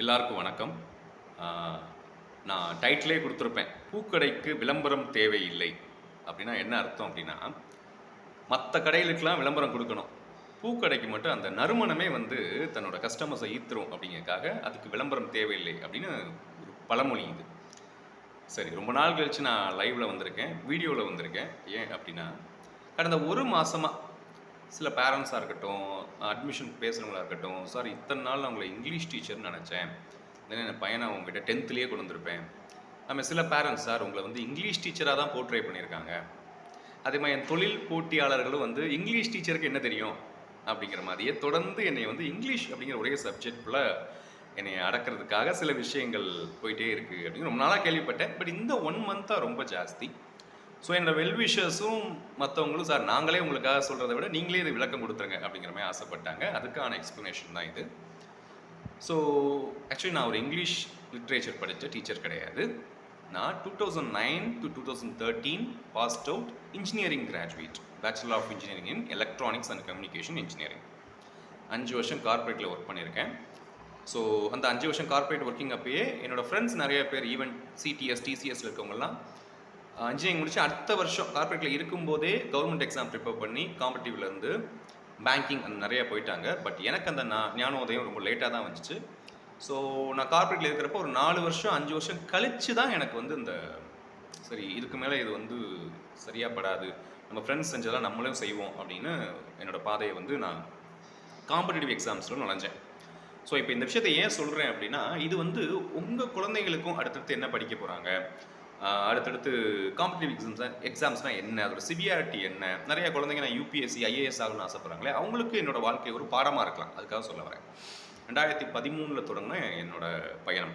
எல்லாருக்கும் வணக்கம். நான் டைட்டிலே கொடுத்துருப்பேன். பூக்கடைக்கு விளம்பரம் தேவையில்லை. அப்படின்னா என்ன அர்த்தம் அப்படின்னா மற்ற கடைகளுக்கெல்லாம் விளம்பரம் கொடுக்கணும். பூக்கடைக்கு மட்டும் அந்த நறுமணமே வந்து தன்னோட கஸ்டமர்ஸை ஈர்த்துரும் அப்படிங்கிறதுக்காக அதுக்கு விளம்பரம் தேவையில்லை அப்படின்னு ஒரு பழமொழி இது. சரி ரொம்ப நாள் கழிச்சு நான் லைவில் வந்திருக்கேன் வீடியோவில் வந்திருக்கேன். ஏன் அப்படின்னா கடந்த ஒரு மாதமாக சில பேரண்ட்ஸாக இருக்கட்டும் அட்மிஷன் பேசுகிறவங்களா இருக்கட்டும் சார் இத்தனை நாள் நான் உங்களை இங்கிலீஷ் டீச்சர்னு நினச்சேன். தென் என் பையனை உங்ககிட்ட டென்த்துலேயே கொண்டு வந்திருப்பேன். நம்ம சில பேரண்ட்ஸ் சார் உங்களை வந்து இங்கிலீஷ் டீச்சராக தான் போர்ட்ரே பண்ணியிருக்காங்க. அதே மாதிரி என் தொழில் போட்டியாளர்களும் வந்து இங்கிலீஷ் டீச்சருக்கு என்ன தெரியும்? அப்படிங்கிற மாதிரியே தொடர்ந்து என்னை வந்து இங்கிலீஷ் அப்படிங்கிற ஒரே சப்ஜெக்ட்குள்ள என்னை அடக்கிறதுக்காக சில விஷயங்கள் போயிட்டே இருக்குது அப்படின்னு ரொம்ப நாளாக கேள்விப்பட்டேன். பட் இந்த ஒன் மந்த்தாக ரொம்ப ஜாஸ்தி. ஸோ என்னோட வெல்விஷர்ஸும் மற்றவங்களும் சார் நாங்களே உங்களுக்காக சொல்கிறத விட நீங்களே இது விளக்கம் கொடுத்துருங்க அப்படிங்கிற மாதிரி ஆசைப்பட்டாங்க. அதுக்கான எக்ஸ்ப்ளனேஷன் தான் இது. ஸோ ஆக்சுவலி நான் ஒரு இங்கிலீஷ் லிட்ரேச்சர் படித்த டீச்சர் கிடையாது. நான் two thousand nine to two thousand thirteen passed out engineering graduate bachelor of engineering in electronics and communication engineering அஞ்சு வருஷம் கார்ப்பரேட்டில் ஒர்க் பண்ணியிருக்கேன். ஸோ அந்த அஞ்சு வருஷம் கார்ப்பரேட் ஒர்க்கிங் அப்பயே என்னோட ஃப்ரெண்ட்ஸ் நிறைய பேர் ஈவன் சிடிஎஸ் டிசிஎஸ்ல இருக்கவங்கலாம் இன்ஜினியரிங் முடிச்சு அடுத்த வருஷம் கார்பரேட்டில் இருக்கும்போதே கவர்மெண்ட் எக்ஸாம் ப்ரிப்பேர் பண்ணி காம்படிட்டிவ்ல இருந்து பேங்கிங் அந்த நிறைய போயிட்டாங்க. பட் எனக்கு அந்த நான் ஞானோதயம் ரொம்ப லேட்டாக தான் வந்துச்சு. ஸோ நான் கார்ப்பரேட்டில் இருக்கிறப்ப ஒரு நாலு வருஷம் அஞ்சு வருஷம் கழிச்சு தான் எனக்கு வந்து இந்த சரி இதுக்கு மேலே இது வந்து சரியாக படாது. நம்ம ஃப்ரெண்ட்ஸ் செஞ்சதெல்லாம் நம்மளும் செய்வோம் அப்படின்னு என்னோடய பாதையை வந்து நான் காம்படிட்டிவ் எக்ஸாம்ஸில் நுழைஞ்சேன். ஸோ இப்போ இந்த விஷயத்தை ஏன் சொல்கிறேன் அப்படின்னா இது வந்து உங்கள் குழந்தைகளுக்கும் அடுத்தடுத்து என்ன படிக்க போகிறாங்க அடுத்தடுத்து காம்படிட்டிவ் எக்ஸாம்ஸ் எக்ஸாம்ஸ்னால் என்ன? அதோட சிவியாரிட்டி என்ன? நிறைய குழந்தைங்க நான் யூபிஎஸ்சி ஐஏஎஸ் ஆகணும்னு ஆசைப்பட்றாங்களே அவங்களுக்கு என்னோட வாழ்க்கை ஒரு பாடமாக இருக்கலாம். அதுக்காக சொல்ல வரேன். ரெண்டாயிரத்தி பதிமூணில் தொடங்கின என்னோட பயணம்.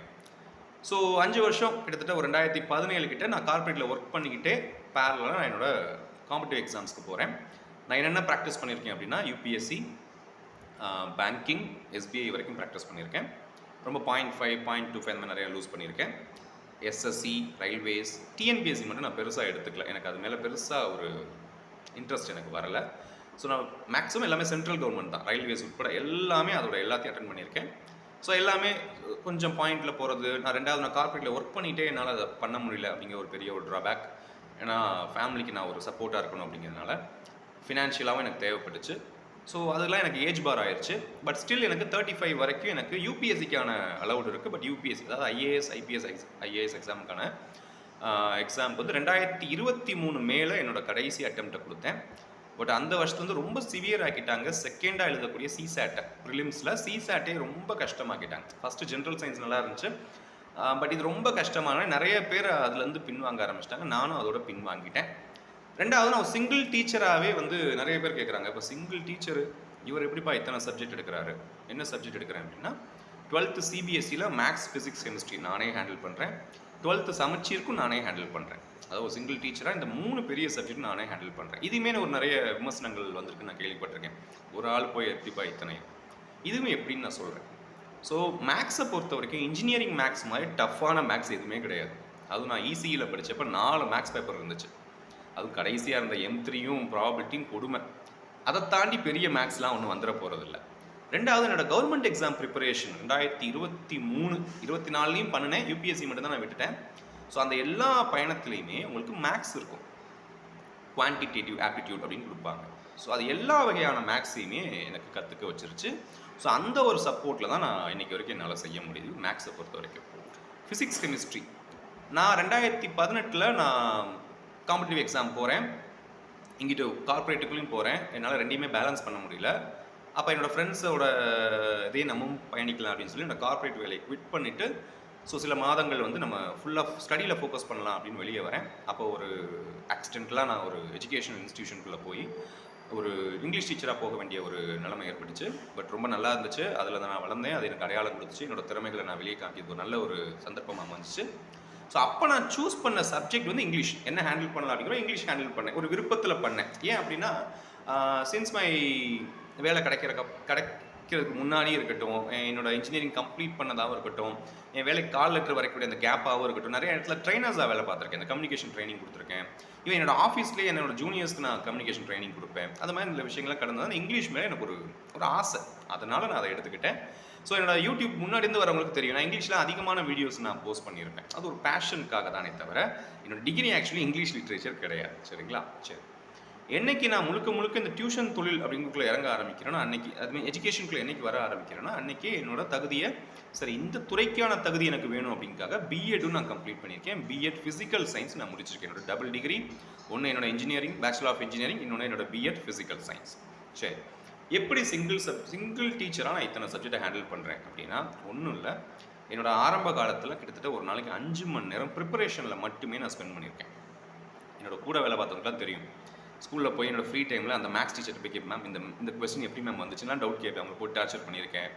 ஸோ அஞ்சு வருஷம் கிட்டத்தட்ட ஒரு ரெண்டாயிரத்தி பதினேழு கிட்ட நான் கார்ப்பரேட்டில் ஒர்க் பண்ணிக்கிட்டே பேரலாக நான் என்னோட காம்படிட்டிவ் எக்ஸாம்ஸ்க்கு போகிறேன் நான் என்னென்ன ப்ராக்டிஸ் பண்ணியிருக்கேன் அப்படின்னா யூபிஎஸ்சி பேங்கிங் எஸ்பிஐ வரைக்கும் ப்ராக்டிஸ் பண்ணியிருக்கேன். ரொம்ப point five point two five மாதிரி நிறையா லூஸ் பண்ணியிருக்கேன். எஸ்எஸ்சி ரயில்வேஸ் டிஎன்பிஎஸ்சி மட்டும் நான் பெருசாக எடுத்துக்கல. எனக்கு அது மேலே பெருசாக ஒரு இன்ட்ரெஸ்ட் எனக்கு வரலை. ஸோ நான் மேக்ஸிமம் எல்லாமே சென்ட்ரல் கவர்மெண்ட் தான். ரயில்வேஸ் உட்பட எல்லாமே அதோட எல்லாத்தையும் அட்டன் பண்ணியிருக்கேன். ஸோ எல்லாமே கொஞ்சம் பாயிண்டில் போகிறது நான் ரெண்டாவது நான் கார்ப்பரேட்டில் ஒர்க் பண்ணிகிட்டே என்னால் அதை பண்ண முடியல அப்படிங்கிற ஒரு பெரிய ஒரு ட்ராபேக் ஏன்னா ஃபேமிலிக்கு நான் ஒரு சப்போர்ட்டாக இருக்கணும் அப்படிங்கிறதுனால ஃபினான்ஷியலாகவும் எனக்கு தேவைப்பட்டுச்சு. ஸோ அதெல்லாம் எனக்கு ஏஜ் பார் ஆயிடுச்சு பட் ஸ்டில் எனக்கு தேர்ட்டி ஃபைவ் வரைக்கும் எனக்கு யூபிஎஸ்சிக்கான அலவுட் இருக்குது பட் யூபிஎஸ்சி அதாவது ஐஏஎஸ் ஐபிஎஸ் எக்ஸ் ஐஏஎஸ் எக்ஸாமுக்கான எக்ஸாமுக்கு வந்து ரெண்டாயிரத்தி இருபத்தி மூணு மேலே என்னோட கடைசி அட்டம்ப்டை கொடுத்தேன். பட் அந்த வருஷத்துல வந்து ரொம்ப சிவியர் ஆக்கிட்டாங்க. செகண்டாக எழுதக்கூடிய சிசேட்டை ப்ரிலிம்ஸில் சிசேட்டே ரொம்ப கஷ்டமாக்கிட்டாங்க. ஃபஸ்ட்டு ஜென்ரல் சயின்ஸ் நல்லா இருந்துச்சு. பட் இது ரொம்ப கஷ்டமான நிறைய பேர் அதுலேருந்து பின்வாங்க ஆரம்பிச்சிட்டாங்க. நானும் அதோட பின்வாங்கிட்டேன். ரெண்டாவது நான் சிங்கிள் டீச்சராகவே வந்து நிறைய பேர் கேட்குறாங்க இப்போ சிங்கிள் டீச்சர் இவர் எப்படிப்பா இத்தனை சப்ஜெக்ட் எடுக்கிறாரு? என்ன சப்ஜெக்ட் எடுக்கிறேன் அப்படின்னா டுவெல்த்து சிபிஎஸ்சியில் மேக்ஸ் ஃபிசிக்ஸ் கெமிஸ்ட்ரி நானே ஹேண்டில் பண்ணுறேன் டுவெல்த்து சமச்சீருக்கும் நானே ஹேண்டில் பண்ணுறேன் அதாவது ஒரு சிங்கிள் டீச்சராக இந்த மூணு பெரிய சப்ஜெக்ட் நானே ஹேண்டில் பண்ணுறேன் இதுவுமே ஒரு நிறைய விமர்சனங்கள் வந்திருக்கு நான் கேள்விப்பட்டிருக்கேன். ஒரு ஆள் போய் எப்படிப்பா இத்தனை? இதுவுமே எப்படின்னு நான் சொல்கிறேன் ஸோ மேக்ஸை பொறுத்த வரைக்கும் இன்ஜினியரிங் மேக்ஸ் மாதிரி டஃப்பான மேக்ஸ் எதுவுமே கிடையாது. அதுவும் நான் இசியில் படித்தப்போ நாலு மேக்ஸ் பேப்பர் இருந்துச்சு. அது கடைசியாக இருந்த எம் த்ரீயும் ப்ராபிலிட்டியும் கொடுமை. அதை தாண்டி பெரிய மேக்ஸ்லாம் ஒன்றும் வந்துட போகிறதில்ல ரெண்டாவது என்னோட கவர்மெண்ட் எக்ஸாம் ப்ரிப்பரேஷன் ரெண்டாயிரத்தி இருபத்தி மூணு இருபத்தி நாலுலையும் பண்ணினேன். யூபிஎஸ்சி மட்டும் தான் நான் விட்டுட்டேன். ஸோ அந்த எல்லா பயணத்துலையுமே உங்களுக்கு மேக்ஸ் இருக்கும். குவான்டிடேட்டிவ் ஆப்டிடியூட் அப்படின்னு கொடுப்பாங்க. ஸோ அது எல்லா வகையான மேக்ஸையுமே எனக்கு கற்றுக்க வச்சிருச்சு. ஸோ அந்த ஒரு சப்போர்ட்டில் தான் நான் இன்றைக்கி வரைக்கும் என்னால் செய்ய முடியுது. மேக்ஸை பொறுத்த வரைக்கும். ஃபிசிக்ஸ் கெமிஸ்ட்ரி நான் ரெண்டாயிரத்தி பதினெட்டில் நான் காம்படிட்டிவ் எக்ஸாம் போகிறேன் இங்கிட்டு கார்ப்பரேட்டுக்குள்ளேயும் போகிறேன் என்னால் ரெண்டையுமே பேலன்ஸ் பண்ண முடியல. அப்போ என்னோடய ஃப்ரெண்ட்ஸோட இதே நம்மவும் பயணிக்கலாம் அப்படின்னு சொல்லி என்னோட கார்ப்பரேட் வேலையை குவிட் பண்ணிவிட்டு ஸோ சில மாதங்கள் வந்து நம்ம ஃபுல்லாக ஸ்டடியில் ஃபோக்கஸ் பண்ணலாம் அப்படின்னு வெளியே வரேன். அப்போ ஒரு ஆக்சிடென்ட்லாம் நான் ஒரு எஜுகேஷன் இன்ஸ்டியூஷனுக்குள்ளே போய் ஒரு இங்கிலீஷ் டீச்சராக போக வேண்டிய ஒரு நிலைமை ஏற்பட்டுச்சு. பட் ரொம்ப நல்லா இருந்துச்சு. அதில் நான் வளர்ந்தேன். அது எனக்கு அடையாளம் கொடுத்துச்சு. என்னோட திறமைகளை நான் வெளியே காட்டியது ஒரு நல்ல ஒரு சந்தர்ப்பமாக அமைஞ்சிச்சு. ஸோ அப்போ நான் சூஸ் பண்ண சப்ஜெக்ட் வந்து இங்கிலீஷ் என்ன ஹேண்டில் பண்ணலாம் அப்படிங்கிற இங்கிலீஷ் ஹேண்டில் பண்ணேன். ஒரு விருப்பத்தில் பண்ணேன். ஏன் அப்படின்னா சின்ஸ் மை வேலை கிடைக்கிற கப் கிடை முடிக்கிறதுக்கு முன்னாடியே இருக்கட்டும் என்னோட இன்ஜினியரிங் கம்ப்ளீட் பண்ணதாகவும் இருக்கட்டும் என் வேலை கால் லெட்டர் வரைக்கூடிய அந்த கேப்பாகவும் இருக்கட்டும் நிறைய இடத்துல ட்ரைனர்ஸாக வேலை பார்த்துருக்கேன். இந்த கம்யூனிகேஷன் ட்ரைனிங் கொடுத்துருக்கேன். இவன் என்னோட ஆஃபீஸ்லேயே என்னோட ஜூனியர்ஸ்க்கு நான் கம்யூனிகேஷன் ட்ரைனிங் கொடுப்பேன். அது மாதிரி இந்த விஷயங்கள்லாம் கடந்தது இங்கிலீஷ் மேலே எனக்கு ஒரு ஒரு ஆசை. அதனால நான் அதை எடுத்துக்கிட்டேன். ஸோ என்னோட யூடியூப் முன்னாடி இருந்து வரவங்களுக்கு தெரியும். நான் இங்கிலீஷில் அதிகமான வீடியோஸ் நான் போஸ்ட் பண்ணியிருப்பேன் அது ஒரு பேஷனுக்காக தானே தவிர என்னோட டிகிரி ஆக்சுவலி இங்கிலீஷ் லிட்ரேச்சர் கிடையாது. சரிங்களா? சரி. என்னைக்கு நான் முழுக்க முழுக்க இந்த டியூஷன் தொழில் அப்படிங்கிறதுக்குள்ள இறங்க ஆரம்பிக்கிறேன்னா அன்னைக்கு அதுமாதிரி எஜுகேஷனுக்குள்ள என்னைக்கு வர ஆரம்பிக்கிறேன்னா அன்னைக்கு என்னோட தகுதியை சரி இந்த துறைக்கான தகுதி எனக்கு வேணும் அப்படிங்காக பிஎட்டும் நான் கம்ப்ளீட் பண்ணியிருக்கேன். பிஎட் ஃபிசிக்கல் சயின்ஸ் நான் முடிச்சிருக்கேன். என்னோட டபுள் டிகிரி ஒன்று என்னோட இன்ஜினியரிங் பேச்சுலர் ஆஃப் இன்ஜினியரிங் இன்னொன்று என்னோட பிஎட் ஃபிசிக்கல் சயின்ஸ் சரி. எப்படி சிங்கிள் சப் சிங்கிள் டீச்சராக நான் இத்தனை சப்ஜெக்டை ஹேண்டில் பண்ணுறேன் அப்படின்னா ஒன்றும் இல்லை. என்னோட ஆரம்ப காலத்தில் கிட்டத்தட்ட ஒரு நாளைக்கு அஞ்சு மணி நேரம் ப்ரிப்பரேஷனில் மட்டுமே நான் ஸ்பெண்ட் பண்ணியிருக்கேன். என்னோட கூட வேலை பார்த்தவங்களுக்குலாம் தெரியும். ஸ்கூலில் போய் என்னோடய ஃப்ரீ டைமில் அந்த மேக்ஸ் டீச்சர் போய் கேட்பேன் மேம் இந்த இந்த கொஸ்டின் எப்படி மேம் வந்துச்சுன்னா டவுட் கேட்பேன் அவங்க போட்டு டார்ச்சர் பண்ணியிருக்கேன்.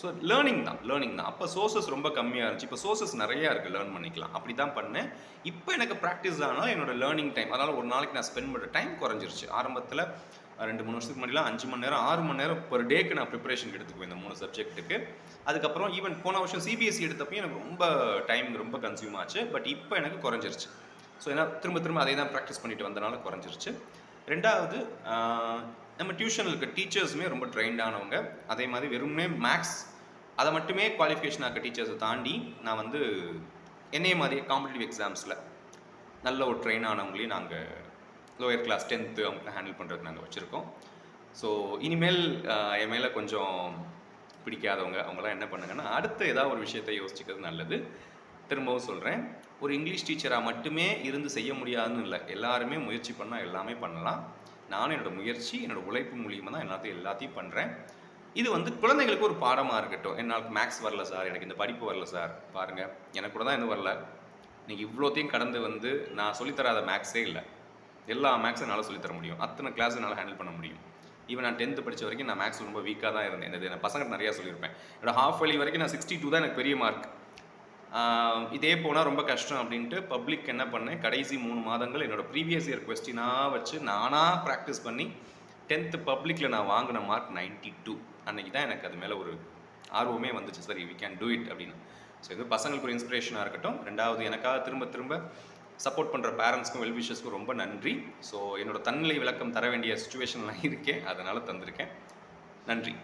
ஸோ லேர்னிங் தான் லேர்னிங் தான். அப்போ சோர்சஸ் ரொம்ப கம்மியாக இருந்துச்சு. இப்போ சோர்சஸ் நிறையா இருக்குது லேர்ன் பண்ணிக்கலாம். அப்படி தான் பண்ணேன். இப்போ எனக்கு ப்ராக்டிஸ் ஆனால் என்னோட லேர்னிங் டைம் அதனால் ஒரு நாளைக்கு நான் ஸ்பெண்ட் பண்ணுற டைம் குறைஞ்சிருச்சு. ஆரம்பத்தில் ரெண்டு மூணு வருஷத்துக்கு முன்னாடிலாம் அஞ்சு மணி நேரம் ஆறு மணி நேரம் ஒரு டேக்கு நான் ப்ரிப்பரேஷன் எடுத்துக்குவேன் இந்த மூணு சப்ஜெக்ட்டுக்கு அதுக்கப்புறம் ஈவன் போன வருஷம் சிபிஎஸ்சி எடுத்தப்போ எனக்கு ரொம்ப டைம் ரொம்ப கன்சியூம் ஆச்சு. பட் இப்போ எனக்கு குறைஞ்சிருச்சு. ஸோ ஏன்னா திரும்ப திரும்ப அதே தான் ப்ராக்டிஸ் பண்ணிட்டு வந்தனால குறைஞ்சிருச்சு. ரெண்டாவது நம்ம டியூஷனில் இருக்க டீச்சர்ஸுமே ரொம்ப ட்ரெயின்டானவங்க அதே மாதிரி வெறுமனே மேக்ஸ் அதை மட்டுமே குவாலிஃபிகேஷன் ஆக்க டீச்சர்ஸை தாண்டி நான் வந்து என்னைய மாதிரியே காம்படிட்டிவ் எக்ஸாம்ஸில் நல்ல ஒரு ட்ரெயின் ஆனவங்களையும் நாங்கள் லோயர் கிளாஸ் டென்த்து அவங்கள ஹேண்டில் பண்ணுறதுக்கு நாங்கள் வச்சுருக்கோம். ஸோ இனிமேல் என் மேலே கொஞ்சம் பிடிக்காதவங்க அவங்களாம் என்ன பண்ணுங்கன்னா அடுத்த ஏதாவது ஒரு விஷயத்தை யோசிச்சுக்கிறது நல்லது. திரும்பவும் சொல்கிறேன் ஒரு இங்கிலீஷ் டீச்சராக மட்டுமே இருந்து செய்ய முடியாதுன்னு இல்லை. எல்லாருமே முயற்சி பண்ணால் எல்லாமே பண்ணலாம். நானும் என்னோட முயற்சி என்னோடய உழைப்பு மூலியமாக தான் எல்லாத்தையும் எல்லாத்தையும் பண்ணுறேன் இது வந்து குழந்தைகளுக்கு ஒரு பாடமாக இருக்கட்டும். என்னால் மேக்ஸ் வரல சார் எனக்கு இந்த படிப்பு வரல சார் பாருங்கள் எனக்கு கூட தான் இன்னும் வரல. நீங்கள் இவ்வளோத்தையும் கடந்து வந்து நான் சொல்லித்தராத மேக்ஸே இல்லை. எல்லா மேக்ஸும் என்னால் சொல்லித்தர முடியும். அத்தனை கிளாஸ் என்னால் ஹேண்டில் பண்ண முடியும். ஈவன் நான் டென்த்து படித்த வரைக்கும் நான் மேக்ஸ் ரொம்ப வீக்காக தான் இருந்தேன். இந்த பசங்க நிறையா சொல்லியிருப்பேன். என்னோட ஹாஃப் வழி வரைக்கும் நான் சிக்ஸ்டி டூ தான் எனக்கு பெரிய மார்க் இதே போனால் ரொம்ப கஷ்டம் அப்படின்ட்டு பப்ளிக் என்ன பண்ணேன்? கடைசி மூணு மாதங்கள் என்னோடய ப்ரீவியஸ் இயர் கொஸ்டினாக வச்சு நானாக ப்ராக்டிஸ் பண்ணி டென்த்து பப்ளிக்கில் நான் வாங்கின மார்க் 92 டூ அன்னைக்கு தான் எனக்கு அது மேலே ஒரு ஆர்வமே வந்துச்சு. சரி வி கேன் டூ இட் அப்படின்னு. ஸோ இது பசங்களுக்கு ஒரு இன்ஸ்பிரேஷனாக இருக்கட்டும். ரெண்டாவது எனக்காக திரும்ப திரும்ப சப்போர்ட் பண்ணுற பேரண்ட்ஸ்க்கும் வெல்விஷஸ்க்கும் ரொம்ப நன்றி. ஸோ என்னோட தன்னிலை விளக்கம் தர வேண்டிய சுச்சுவேஷன்லாம் இருக்கேன் அதனால் தந்திருக்கேன். நன்றி.